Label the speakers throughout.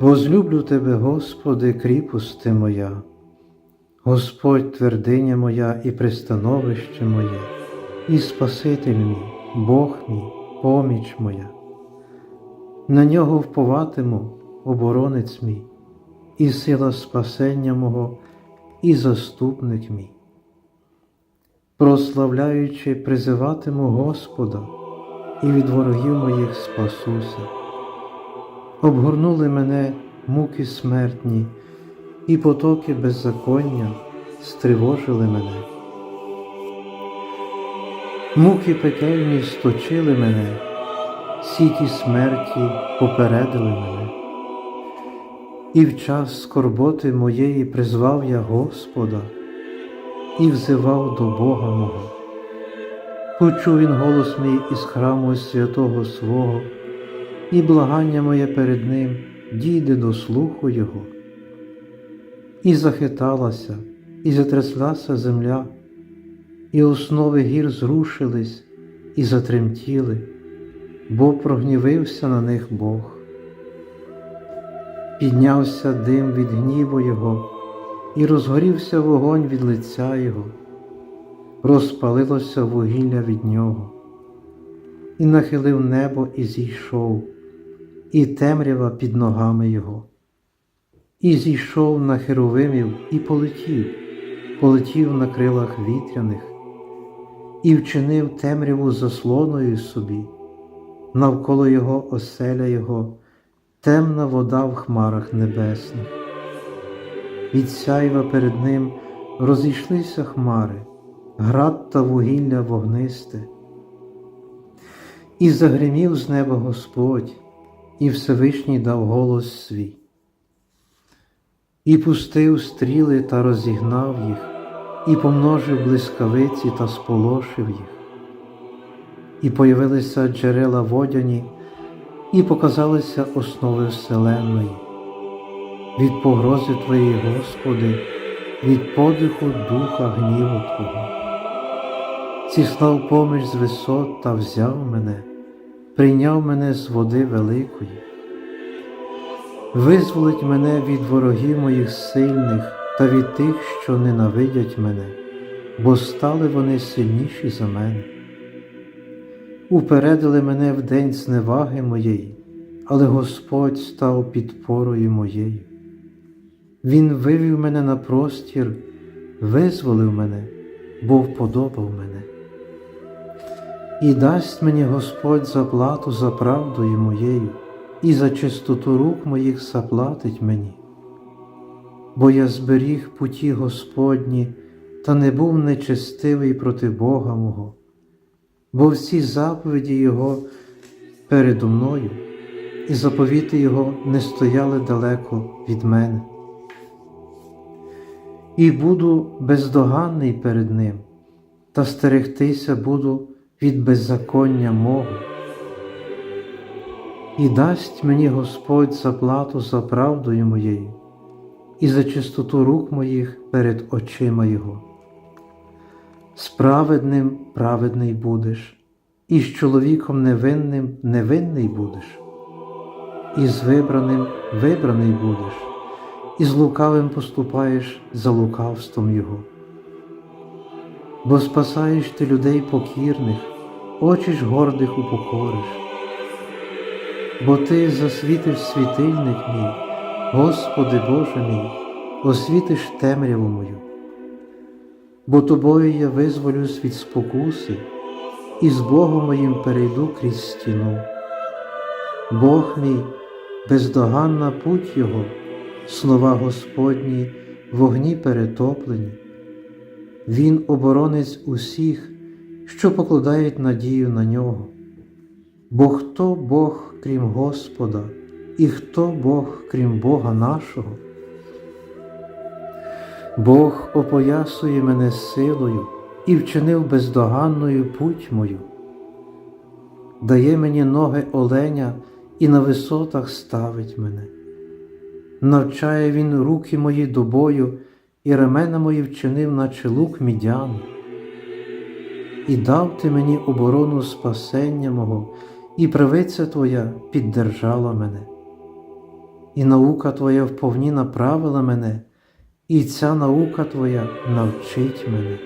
Speaker 1: Возлюблю Тебе, Господи, кріпости моя, Господь твердиня моя і пристановище моє, і Спаситель мій, Бог мій, поміч моя. На нього вповатиму, оборонець мій, і сила спасення мого, і заступник мій. Прославляючи, призиватиму Господа, і від ворогів моїх спасуся обгорнули мене муки смертні, і потоки беззаконня стривожили мене. Муки пекельні сточили мене, сіті смерті попередили мене. І в час скорботи моєї призвав я Господа і взивав до Бога мого. Почув він голос мій із храму святого свого і благання моє перед Ним дійде до слуху Його. І захиталася, і затряслася земля, і основи гір зрушились і затремтіли, бо прогнівився на них Бог. Піднявся дим від гніву Його, і розгорівся вогонь від лиця Його, розпалилося вугілля від нього, і нахилив небо і зійшов і темрява під ногами його. І зійшов на херовимів і полетів, полетів на крилах вітряних, і вчинив темряву заслоною собі, навколо його оселя його, темна вода в хмарах небесних. Від сяйва перед ним розійшлися хмари, град та вугілля вогнисте, і загримів з неба Господь і Всевишній дав голос свій, і пустив стріли та розігнав їх, і помножив блискавиці та сполошив їх, і появилися джерела водяні, і показалися основи Вселенної. Від погрози Твоєї, Господи, від подиху Духа гніву Твого. Зіслав поміч з висот та взяв мене прийняв мене з води великої, визволить мене від ворогів моїх сильних та від тих, що ненавидять мене, бо стали вони сильніші за мене. Упередили мене в день зневаги моєї, але Господь став підпорою моєю. Він вивів мене на простір, визволив мене, бо вподобав мене і дасть мені Господь заплату за правдою моєю, і за чистоту рук моїх заплатить мені. Бо я зберіг путі Господні та не був нечестивий проти Бога мого, бо всі заповіді Його передо мною, і заповіти Його не стояли далеко від мене. І буду бездоганний перед Ним, та стерегтися буду від беззаконня мого. І дасть мені Господь заплату за правдою моєю і за чистоту рук моїх перед очима Його. Справедним праведний будеш, і з чоловіком невинним невинний будеш, і з вибраним вибраний будеш, і з лукавим поступаєш за лукавством Його. Бо спасаєш ти людей покірних, очі ж гордих упокориш, бо Ти засвітиш світильник мій, Господи Боже мій, освітиш темряву мою, бо тобою я визволюсь від спокуси і з Богом моїм перейду крізь стіну. Бог мій, бездоганна путь Його, слова Господні, вогні перетоплені. Він оборонець усіх, що покладають надію на нього. Бо хто Бог, крім Господа, і хто Бог, крім Бога нашого? Бог опоясує мене силою і вчинив бездоганною путь мою, дає мені ноги оленя і на висотах ставить мене, навчає він руки мої до бою, і ремена мої вчинив, наче лук мідян. І дав ти мені оборону спасення мого, і правиця Твоя піддержала мене, і наука Твоя вповні направила мене, і ця наука Твоя навчить мене.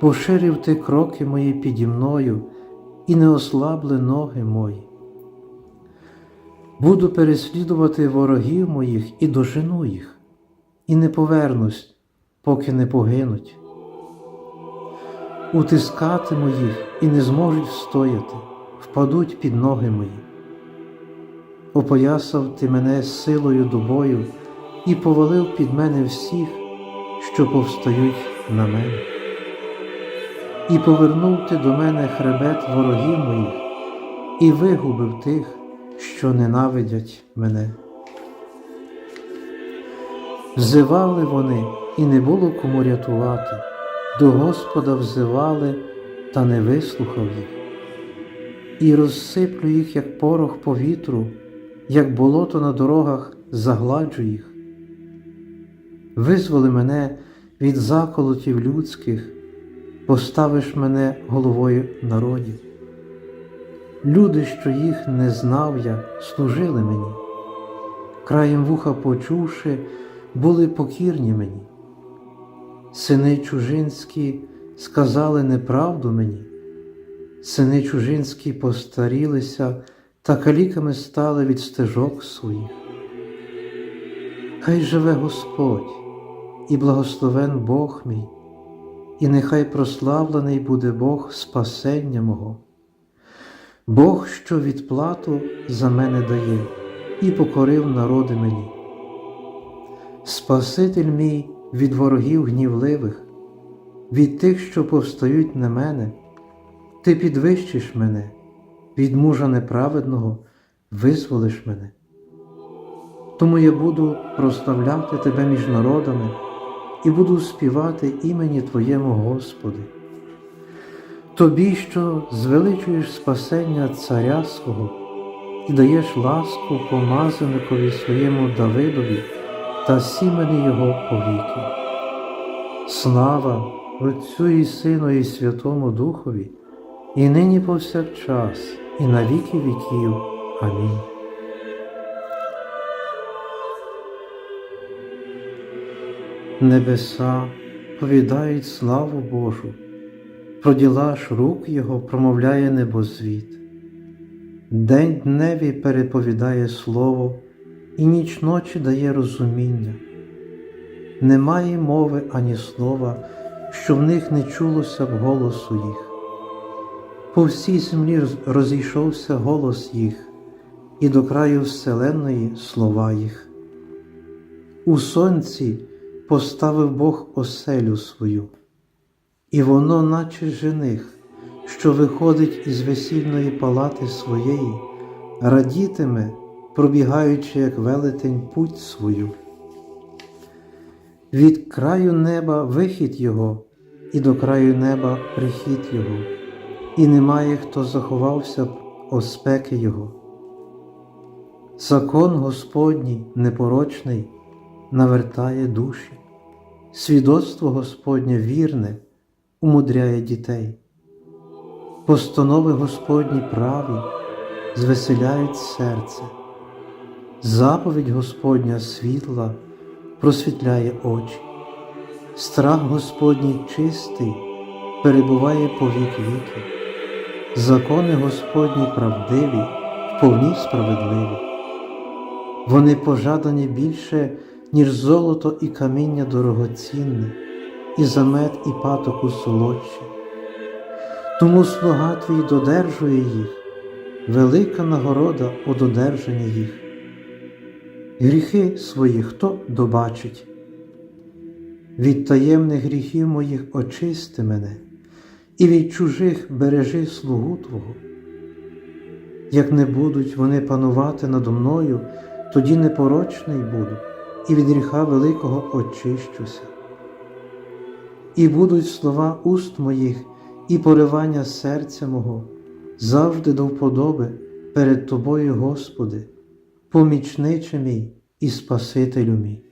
Speaker 1: Поширив ти кроки мої піді мною, і не ослабли ноги мої. Буду переслідувати ворогів моїх і дожену їх, і не повернусь, поки не погинуть. Утискатиму їх і не зможуть встояти, впадуть під ноги мої. Опоясав ти мене силою до бою і повалив під мене всіх, що повстають на мене. І повернув ти до мене хребет ворогів моїх, і вигубив тих, що ненавидять мене. Взивали вони, і не було кому рятувати, до Господа взивали, та не вислухав їх, і розсиплю їх, як порох по вітру, як болото на дорогах загладжу їх. Визволи мене від заколотів людських, поставиш мене головою народів. Люди, що їх не знав я, служили мені, краєм вуха почувши, були покірні мені. Сини чужинські сказали неправду мені, сини чужинські постарілися та каліками стали від стежок своїх. Хай живе Господь і благословен Бог мій, і нехай прославлений буде Бог спасення мого. Бог, що відплату за мене дає, і покорив народи мені. Спаситель мій від ворогів гнівливих, від тих, що повстають на мене, ти підвищиш мене, від мужа неправедного визволиш мене. Тому я буду прославляти Тебе між народами і буду співати імені Твоєму Господи. Тобі, що звеличуєш спасення царя свого і даєш ласку помазаникові своєму Давидові та сімені його повіки. Слава Отцю і Сину, і Святому Духові, і нині повсякчас, і на віки віків. Амінь. Небеса повідають славу Божу, про діла ж рук Його промовляє небозвіт. День дневі переповідає Слово, і ніч ночі дає розуміння. Немає мови ані слова, що в них не чулося б голосу їх. По всій землі розійшовся голос їх, і до краю вселенної слова їх. У сонці поставив Бог оселю свою, і воно, наче жених, що виходить із весільної палати своєї, радітиме, пробігаючи, як велетень путь свою. Від краю неба вихід Його, і до краю неба прихід Його, і немає, хто заховався б оспеки Його. Закон Господній непорочний навертає душі, свідоцтво Господнє вірне умудряє дітей, постанови Господні праві звеселяють серце, заповідь Господня світла просвітляє очі, страх Господній чистий перебуває по вік віки, закони Господні правдиві, вповні справедливі. Вони пожадані більше, ніж золото і каміння дорогоцінне, і замет, і патоку солодше. Тому слуга твій додержує їх, велика нагорода у додержанні їх. Гріхи свої хто добачить? Від таємних гріхів моїх очисти мене, і від чужих бережи слугу Твого. Як не будуть вони панувати надо мною, тоді непорочний буду, і від гріха великого очищуся. І будуть слова уст моїх і поривання серця мого завжди до вподоби перед Тобою, Господи, помічниче мій і Спасителю мій.